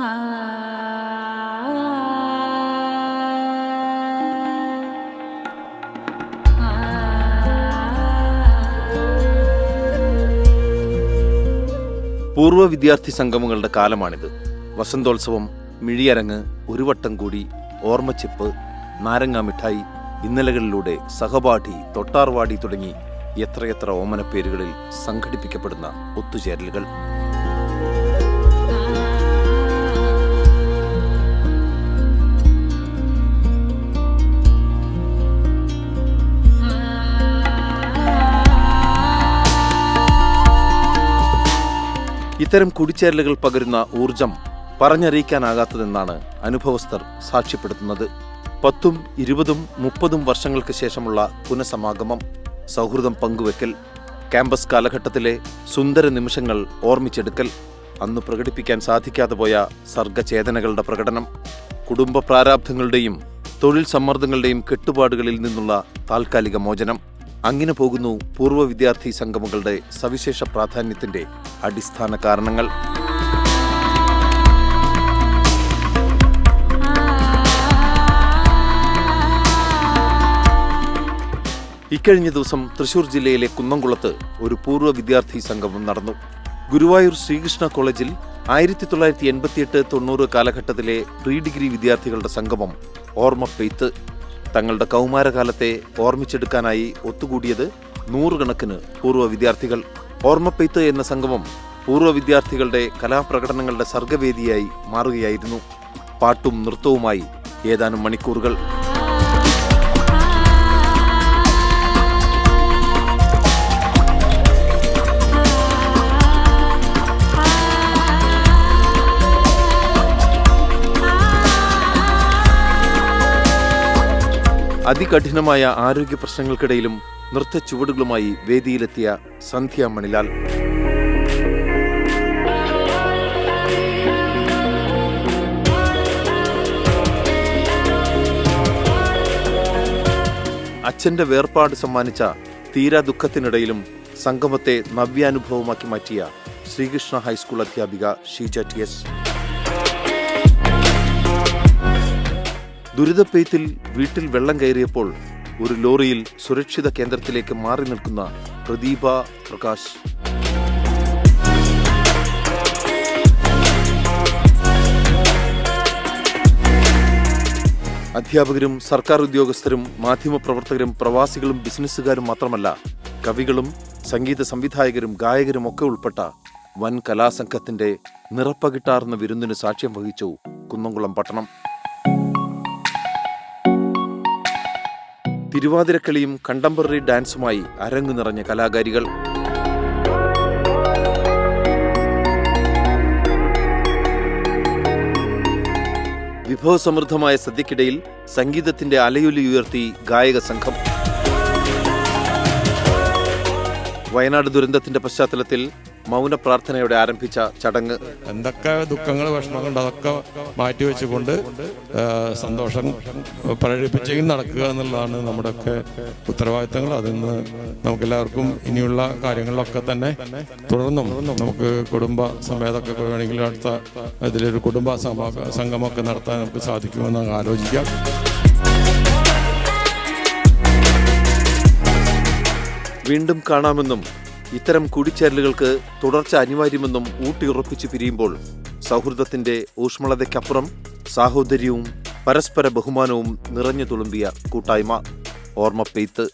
പൂർവ വിദ്യാർത്ഥി സംഗമങ്ങളുടെ കാലമാണിത്. വസന്തോത്സവം മിഴിയരങ്ങ് ഒരു വട്ടം കൂടി ഓർമ്മച്ചിപ്പ് നാരങ്ങ മിഠായി ഇന്നലകളിലൂടെ സഹപാഠി തൊട്ടാർവാടി തുടങ്ങി എത്രയെത്ര ഓമനപ്പേരുകളിൽ സംഘടിപ്പിക്കപ്പെടുന്ന ഒത്തുചേരലുകൾ. ഇത്തരം കുടിച്ചേരലുകൾ പകരുന്ന ഊർജം പറഞ്ഞറിയിക്കാനാകാത്തതെന്നാണ് അനുഭവസ്ഥർ സാക്ഷ്യപ്പെടുത്തുന്നത്. പത്തും ഇരുപതും മുപ്പതും വർഷങ്ങൾക്ക് ശേഷമുള്ള പുനഃസമാഗമം സൗഹൃദം പങ്കുവെക്കൽ ക്യാമ്പസ് കാലഘട്ടത്തിലെ സുന്ദര നിമിഷങ്ങൾ ഓർമ്മിച്ചെടുക്കൽ അന്ന് പ്രകടിപ്പിക്കാൻ സാധിക്കാതെ പോയ സർഗചേതനകളുടെ പ്രകടനം കുടുംബ പ്രാരാബ്ധങ്ങളുടെയും തൊഴിൽ സമ്മർദ്ദങ്ങളുടെയും കെട്ടുപാടുകളിൽ നിന്നുള്ള താൽക്കാലിക മോചനം അങ്ങനെ പോകുന്നു പൂർവ വിദ്യാർത്ഥി സംഗമങ്ങളുടെ സവിശേഷ പ്രാധാന്യത്തിന്റെ അടിസ്ഥാന കാരണങ്ങൾ. ഇക്കഴിഞ്ഞ ദിവസം തൃശൂർ ജില്ലയിലെ കുന്നംകുളത്ത് ഒരു പൂർവ വിദ്യാർത്ഥി സംഗമം നടന്നു. ഗുരുവായൂർ ശ്രീകൃഷ്ണ കോളേജിൽ ആയിരത്തി തൊള്ളായിരത്തി എൺപത്തിയെട്ട് തൊണ്ണൂറ് കാലഘട്ടത്തിലെ പ്രീ ഡിഗ്രി വിദ്യാർത്ഥികളുടെ സംഗമം ഓർമ്മ പെയ്ത്ത് തങ്ങളുടെ കൗമാരകാലത്തെ ഓർമ്മിച്ചെടുക്കാനായി ഒത്തുകൂടിയത് നൂറുകണക്കിന് പൂർവ വിദ്യാർത്ഥികൾ. ഓർമ്മപ്പെയ്ത്ത് എന്ന സംഗമം പൂർവ വിദ്യാർത്ഥികളുടെ കലാപ്രകടനങ്ങളുടെ സർഗവേദിയായി മാറുകയായിരുന്നു. പാട്ടും നൃത്തവുമായി ഏതാനും മണിക്കൂറുകൾ. അതികഠിനമായ ആരോഗ്യ പ്രശ്നങ്ങൾക്കിടയിലും നൃത്ത ചുവടുകളുമായി വേദിയിലെത്തിയ സന്ധ്യ മണിലാൽ. അച്ഛന്റെ വേർപാട് സമ്മാനിച്ച തീരാ ദുഃഖത്തിനിടയിലും സംഗമത്തെ നവ്യാനുഭവമാക്കി മാറ്റിയ ശ്രീകൃഷ്ണ ഹൈസ്കൂൾ അധ്യാപിക ഷീജ ടി എസ്. ദുരിതപ്പെയ്ത്തിൽ വീട്ടിൽ വെള്ളം കയറിയപ്പോൾ ഒരു ലോറിയിൽ സുരക്ഷിത കേന്ദ്രത്തിലേക്ക് മാറി നിൽക്കുന്ന പ്രദീപ പ്രകാശ്. അധ്യാപകരും സർക്കാർ ഉദ്യോഗസ്ഥരും മാധ്യമപ്രവർത്തകരും പ്രവാസികളും ബിസിനസ്സുകാരും മാത്രമല്ല കവികളും സംഗീത സംവിധായകരും ഗായകരും ഒക്കെ ഉൾപ്പെട്ട വൻ കലാസംഘത്തിന്റെ നിറപ്പകിട്ടാർന്ന വിരുന്നിന് സാക്ഷ്യം വഹിച്ചു കുന്നംകുളം പട്ടണം. തിരുവാതിരക്കളിയും കണ്ടംപററി ഡാൻസുമായി അരങ്ങു നിറഞ്ഞ കലാകാരികൾ. വിഭവസമൃദ്ധമായ സദ്യക്കിടയിൽ സംഗീതത്തിന്റെ അലയൊലി ഉയർത്തി ഗായക സംഘം. വയനാട് ദുരന്തത്തിന്റെ പശ്ചാത്തലത്തിൽ മൗന പ്രാർത്ഥനയോടെ ആരംഭിച്ച ചടങ്ങ്. എന്തൊക്കെ ദുഃഖങ്ങൾ വിഷമങ്ങളുണ്ട് അതൊക്കെ മാറ്റി വെച്ചുകൊണ്ട് സന്തോഷം പ്രകടിപ്പിച്ചെങ്കിൽ നടക്കുക എന്നുള്ളതാണ് നമ്മുടെ ഒക്കെ ഉത്തരവാദിത്തങ്ങൾ അതിന്ന് നമുക്കെല്ലാവർക്കും ഇനിയുള്ള കാര്യങ്ങളിലൊക്കെ തന്നെ തുടർന്നും നമുക്ക് കുടുംബ സമേതൊക്കെ വേണമെങ്കിൽ അടുത്ത ഇതിലൊരു കുടുംബ സംഗമമൊക്കെ നടത്താൻ നമുക്ക് സാധിക്കുമെന്ന് ആലോചിക്കാം. വീണ്ടും കാണാമെന്നും ഇത്തരം കൂടിച്ചേരലുകൾക്ക് തുടർച്ച അനിവാര്യമെന്നും ഊട്ടിയുറപ്പിച്ചു പിരിയുമ്പോൾ സൗഹൃദത്തിന്റെ ഊഷ്മളതയ്ക്കപ്പുറം സാഹോദര്യവും പരസ്പര ബഹുമാനവും നിറഞ്ഞു തുളുമ്പിയ കൂട്ടായ്മ. ഓർമ്മപ്പെയ്ത്ത്